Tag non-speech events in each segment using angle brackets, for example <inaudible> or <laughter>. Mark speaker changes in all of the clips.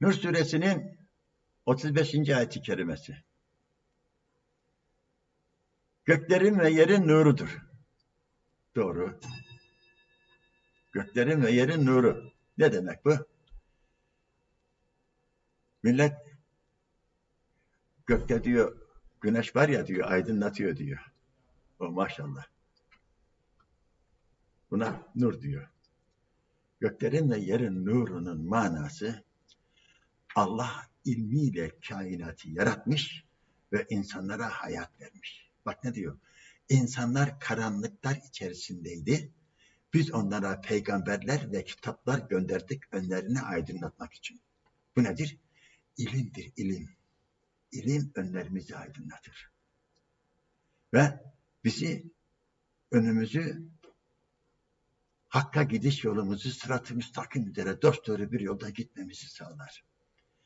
Speaker 1: Nur suresinin 35. ayet-i kerimesi. Göklerin ve yerin nurudur. Doğru. Göklerin ve yerin nuru. Ne demek bu? Millet gökte diyor güneş var ya diyor aydınlatıyor diyor. O maşallah. Buna nur diyor. Göklerin ve yerin nurunun manası Allah ilmiyle kainatı yaratmış ve insanlara hayat vermiş. Bak ne diyor? İnsanlar karanlıklar içerisindeydi. Biz onlara peygamberler ve kitaplar gönderdik önlerini aydınlatmak için. Bu nedir? İlimdir, ilim. İlim önlerimizi aydınlatır. Ve bizi önümüzü Hakka gidiş yolumuzu sırat-ı müstakim üzere dosdoğru bir yolda gitmemizi sağlar.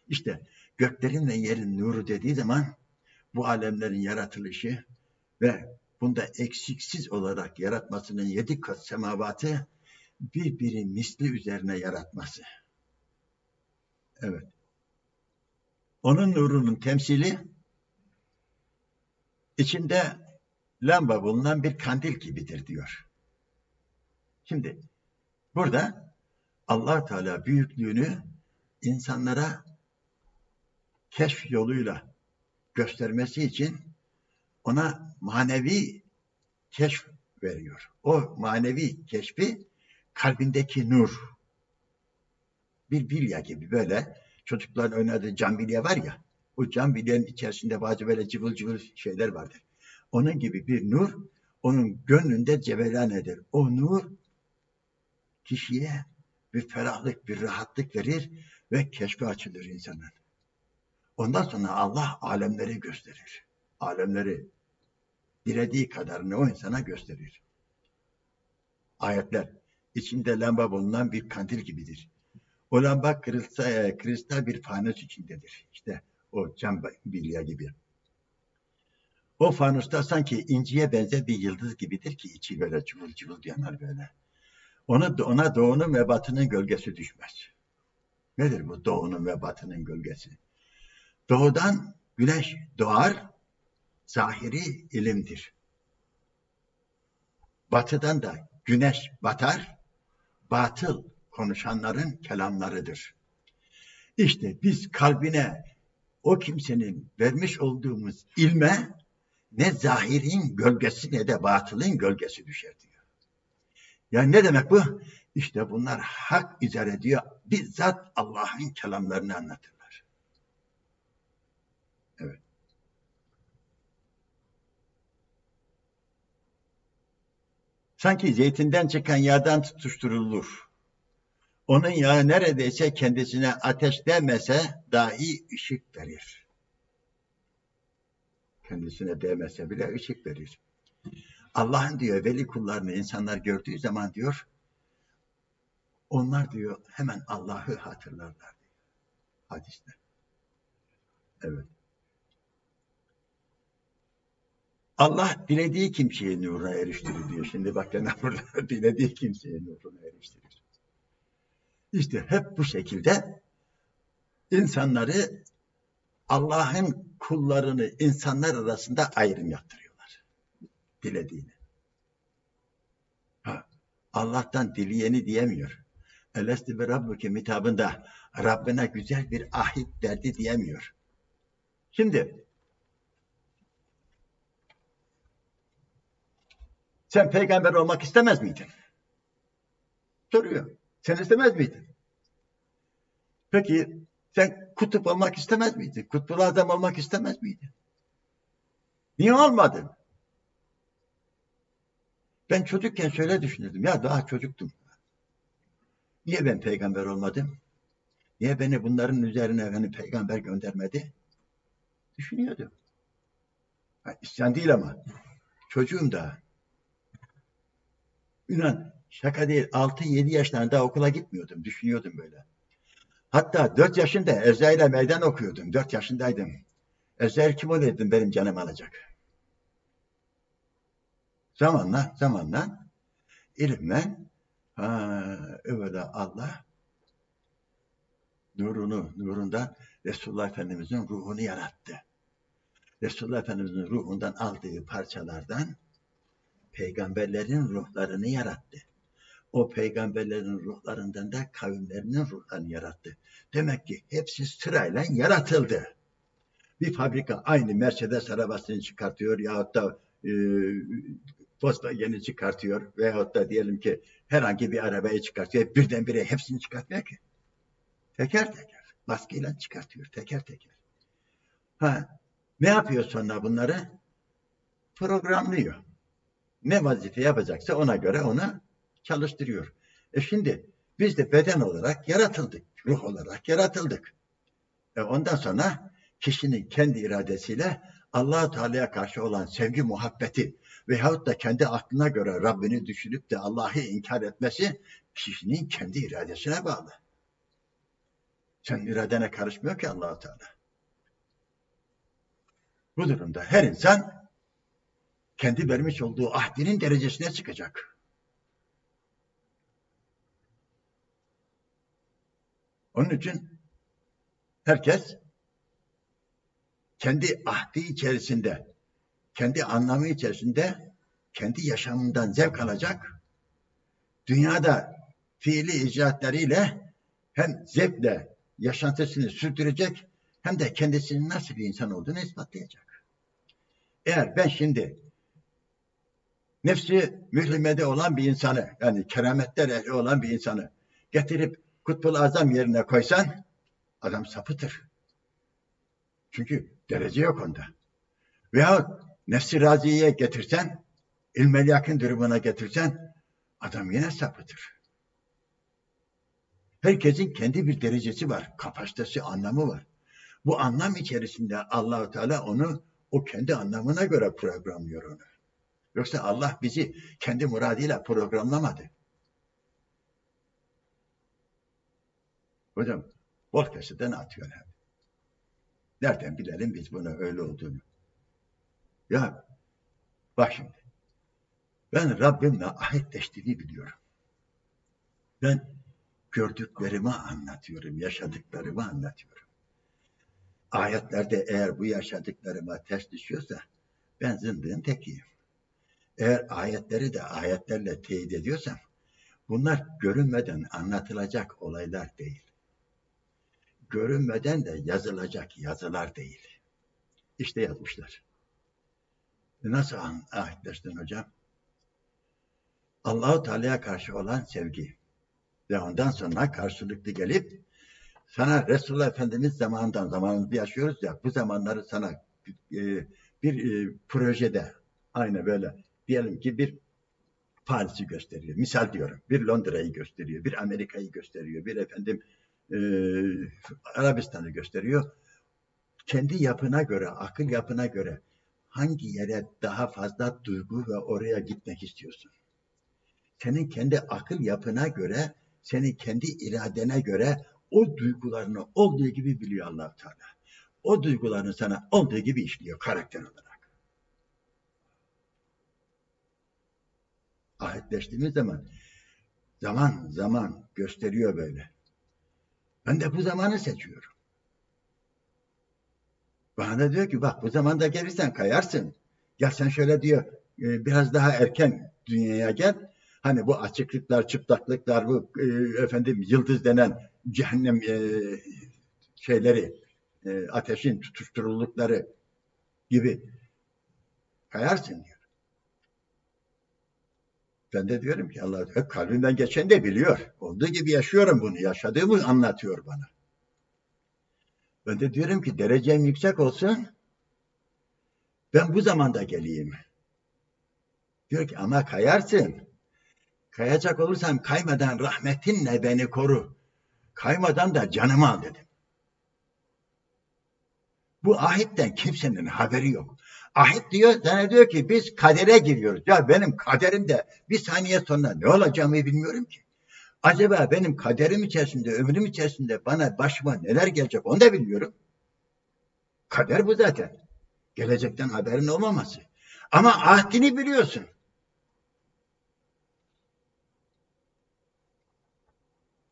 Speaker 1: İşte göklerin ve yerin nuru dediği zaman bu alemlerin yaratılışı ve bunda eksiksiz olarak yaratmasının yedi kat semavatı birbiri misli üzerine yaratması. Evet. Onun nurunun temsili içinde lamba bulunan bir kandil gibidir diyor. Şimdi burada allah Teala büyüklüğünü insanlara keşf yoluyla göstermesi için ona manevi keşf veriyor. O manevi keşfi kalbindeki nur. Bir bilya gibi böyle çocukların oynadığı cam bilya var ya o cam bilyanın içerisinde bazı böyle cıvıl cıvıl şeyler vardır. Onun gibi bir nur onun gönlünde cevelan eder. O nur kişiye bir ferahlık, bir rahatlık verir ve keşfe açılır insanın. Ondan sonra Allah alemleri gösterir. Alemleri dilediği kadarını o insana gösterir. Ayetler içinde lamba bulunan bir kandil gibidir. O lamba kristal, kristal bir fanus içindedir. İşte o cam bilya gibi. O fanusta sanki inciye benzer bir yıldız gibidir ki içi böyle cıvıl cıvıl yanar böyle. Ona, ona doğunun ve batının gölgesi düşmez. Nedir bu doğunun ve batının gölgesi? Doğudan güneş doğar, zahiri ilimdir. Batıdan da güneş batar, batıl konuşanların kelamlarıdır. İşte biz kalbine o kimsenin vermiş olduğumuz ilme ne zahirin gölgesi ne de batılın gölgesi düşer diyor. Yani ne demek bu? İşte bunlar hak izah ediyor. Bizzat Allah'ın kelamlarını anlatırlar. Evet. Sanki zeytinden çıkan yağdan tutuşturulur. Onun yağı neredeyse kendisine ateş demese dahi ışık verir. Kendisine değmese bile ışık verir. Allah'ın diyor veli kullarını insanlar gördüğü zaman diyor onlar diyor hemen Allah'ı hatırlarlar. Hadiste. Evet. Allah dilediği kimseyi nuruna eriştirir diyor. Şimdi bak ne burada <laughs> dilediği kimseyi nuruna eriştirir. İşte hep bu şekilde insanları Allah'ın kullarını insanlar arasında ayrım yaptırıyorlar. Dilediğini. Ha, Allah'tan dileyeni diyemiyor. Elesti ve Rabbuke mitabında Rabbine güzel bir ahit derdi diyemiyor. Şimdi sen peygamber olmak istemez miydin? Soruyor. Sen istemez miydin? Peki sen kutup olmak istemez miydin? Kutbulu adam olmak istemez miydin? Niye olmadın? Ben çocukken şöyle düşünürdüm. Ya daha çocuktum. Niye ben peygamber olmadım? Niye beni bunların üzerine hani peygamber göndermedi? Düşünüyordum. Ha, isyan değil ama. Çocuğum da. İnan şaka değil. 6-7 yaşlarında okula gitmiyordum. Düşünüyordum böyle. Hatta 4 yaşında Ezrail'e meydan okuyordum. 4 yaşındaydım. Ezrail kim o dedim benim canım alacak. Zamanla, zamanla ilimle ha, öyle Allah nurunu, nurundan Resulullah Efendimiz'in ruhunu yarattı. Resulullah Efendimiz'in ruhundan aldığı parçalardan peygamberlerin ruhlarını yarattı. O peygamberlerin ruhlarından da kavimlerinin ruhlarını yarattı. Demek ki hepsi sırayla yaratıldı. Bir fabrika aynı Mercedes arabasını çıkartıyor yahut da e, Volkswagen'i çıkartıyor veyahut da diyelim ki herhangi bir arabayı çıkartıyor. Birdenbire hepsini çıkartmıyor ki. Teker teker. Maskeyle çıkartıyor. Teker teker. Ha, ne yapıyor sonra bunları? Programlıyor. Ne vazife yapacaksa ona göre ona çalıştırıyor. E şimdi biz de beden olarak yaratıldık. Ruh olarak yaratıldık. E ondan sonra kişinin kendi iradesiyle allah Teala'ya karşı olan sevgi, muhabbeti veyahut da kendi aklına göre Rabbini düşünüp de Allah'ı inkar etmesi kişinin kendi iradesine bağlı. Sen iradene karışmıyor ki allah Teala. Bu durumda her insan kendi vermiş olduğu ahdinin derecesine çıkacak. Onun için herkes kendi ahdi içerisinde, kendi anlamı içerisinde kendi yaşamından zevk alacak. Dünyada fiili icraatlarıyla hem zevkle yaşantısını sürdürecek hem de kendisinin nasıl bir insan olduğunu ispatlayacak. Eğer ben şimdi nefsi mühlimede olan bir insanı yani kerametler ehli olan bir insanı getirip kutbul azam yerine koysan adam sapıtır. Çünkü derece yok onda. Veya nefsi raziye getirsen ilmel yakın durumuna getirsen adam yine sapıtır. Herkesin kendi bir derecesi var, kapasitesi, anlamı var. Bu anlam içerisinde Allahu Teala onu o kendi anlamına göre programlıyor onu. Yoksa Allah bizi kendi muradıyla programlamadı. Hocam bol keseden atıyor hep. Nereden bilelim biz bunu öyle olduğunu? Ya bak şimdi. Ben Rabbimle ahitleştiğini biliyorum. Ben gördüklerimi anlatıyorum, yaşadıklarımı anlatıyorum. Ayetlerde eğer bu yaşadıklarıma ters düşüyorsa ben zındığın tekiyim. Eğer ayetleri de ayetlerle teyit ediyorsam bunlar görünmeden anlatılacak olaylar değil. Görünmeden de yazılacak yazılar değil. İşte yazmışlar. Nasıl ahitleştin hocam? Allahu Teala'ya karşı olan sevgi ve ondan sonra karşılıklı gelip sana Resulullah Efendimiz zamanından zamanımızda yaşıyoruz ya bu zamanları sana e, bir e, projede aynı böyle diyelim ki bir Paris'i gösteriyor. Misal diyorum. Bir Londra'yı gösteriyor. Bir Amerika'yı gösteriyor. Bir efendim e, Arabistan'ı gösteriyor. Kendi yapına göre, akıl yapına göre hangi yere daha fazla duygu ve oraya gitmek istiyorsun? Senin kendi akıl yapına göre, senin kendi iradene göre o duygularını olduğu gibi biliyor allah Teala. O duygularını sana olduğu gibi işliyor karakter olarak. Ahitleştiğimiz zaman zaman zaman gösteriyor böyle. Ben de bu zamanı seçiyorum. Bana da diyor ki bak bu zamanda gelirsen kayarsın. Gel sen şöyle diyor e, biraz daha erken dünyaya gel. Hani bu açıklıklar, çıplaklıklar, bu e, efendim yıldız denen cehennem e, şeyleri, e, ateşin tutuşturuldukları gibi kayarsın diyor. Ben de diyorum ki Allah hep kalbimden geçen de biliyor. Olduğu gibi yaşıyorum bunu. Yaşadığımı anlatıyor bana. Ben de diyorum ki derecem yüksek olsun ben bu zamanda geleyim. Diyor ki ama kayarsın. Kayacak olursam kaymadan rahmetinle beni koru. Kaymadan da canımı al dedim. Bu ahitten kimsenin haberi yok. Ahit diyor, sana diyor ki biz kadere giriyoruz. Ya benim kaderimde bir saniye sonra ne olacağımı bilmiyorum ki. Acaba benim kaderim içerisinde, ömrüm içerisinde bana başıma neler gelecek onu da bilmiyorum. Kader bu zaten. Gelecekten haberin olmaması. Ama ahdini biliyorsun.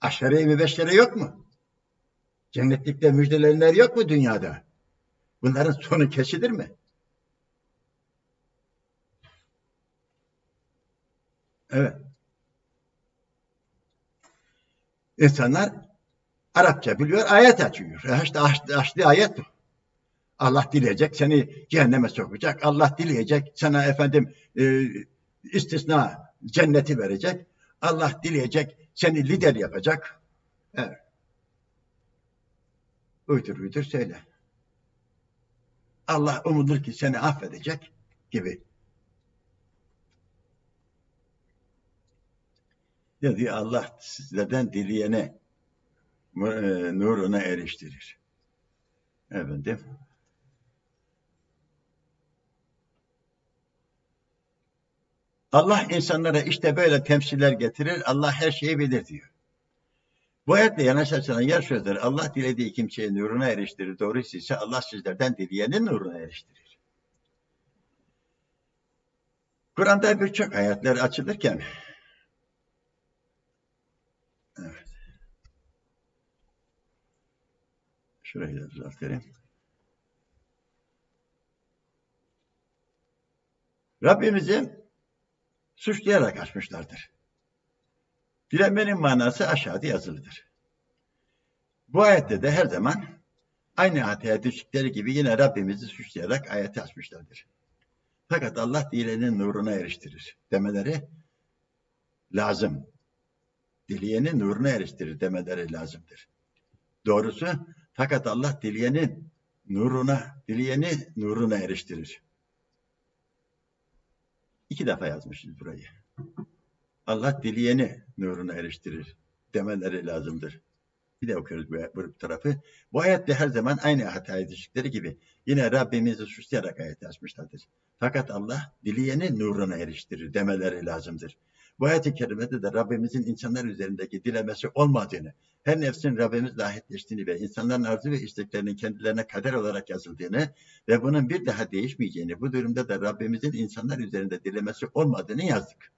Speaker 1: Aşere-i mübeşşere yok mu? Cennetlikte müjdelenenler yok mu dünyada? Bunların sonu kesilir mi? Evet. İnsanlar Arapça biliyor, ayet açıyor. E işte açtı, açtı ayet bu. Allah dileyecek, seni cehenneme sokacak. Allah dileyecek, sana efendim e, istisna cenneti verecek. Allah dileyecek, seni lider yapacak. Evet. Uydur uydur söyle. Allah umudur ki seni affedecek gibi. Dedi Allah sizlerden dileyene e, nuruna eriştirir. Efendim. Allah insanlara işte böyle temsiller getirir. Allah her şeyi bilir diyor. Bu ayetle yanaşan yer sözleri Allah dilediği kimseye nuruna eriştirir. Doğrusu ise Allah sizlerden dileyenin nuruna eriştirir. Kur'an'da birçok ayetler açılırken evet. Şurayı da düzeltelim. Rabbimizi suçlayarak açmışlardır. Dilenmenin manası aşağıda yazılıdır. Bu ayette de her zaman aynı hataya düştükleri gibi yine Rabbimizi suçlayarak ayeti açmışlardır. Fakat Allah dilenin nuruna eriştirir demeleri lazım. Dileyenin nuruna eriştirir demeleri lazımdır. Doğrusu fakat Allah dileyenin nuruna, dileyeni nuruna eriştirir. İki defa yazmışız burayı. Allah dileyeni nuruna eriştirir demeleri lazımdır. Bir de okuyoruz bu, bu tarafı. Bu ayette her zaman aynı hataya düştükleri gibi yine Rabbimizi suçlayarak ayet açmışlardır. Fakat Allah dileyeni nuruna eriştirir demeleri lazımdır. Bu ayet-i kerimede de Rabbimizin insanlar üzerindeki dilemesi olmadığını, her nefsin Rabbimizle ahitleştiğini ve insanların arzu ve isteklerinin kendilerine kader olarak yazıldığını ve bunun bir daha değişmeyeceğini, bu durumda da Rabbimizin insanlar üzerinde dilemesi olmadığını yazdık.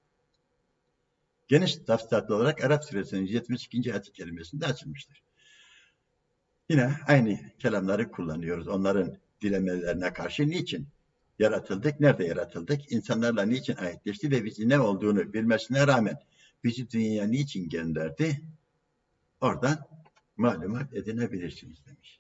Speaker 1: Geniş tafsilatlı olarak Arap suresinin 72. ayet kelimesinde açılmıştır. Yine aynı kelamları kullanıyoruz. Onların dilemelerine karşı niçin yaratıldık, nerede yaratıldık, insanlarla niçin ayetleşti ve bizi ne olduğunu bilmesine rağmen bizi dünyaya niçin gönderdi, oradan malumat edinebilirsiniz demişiz.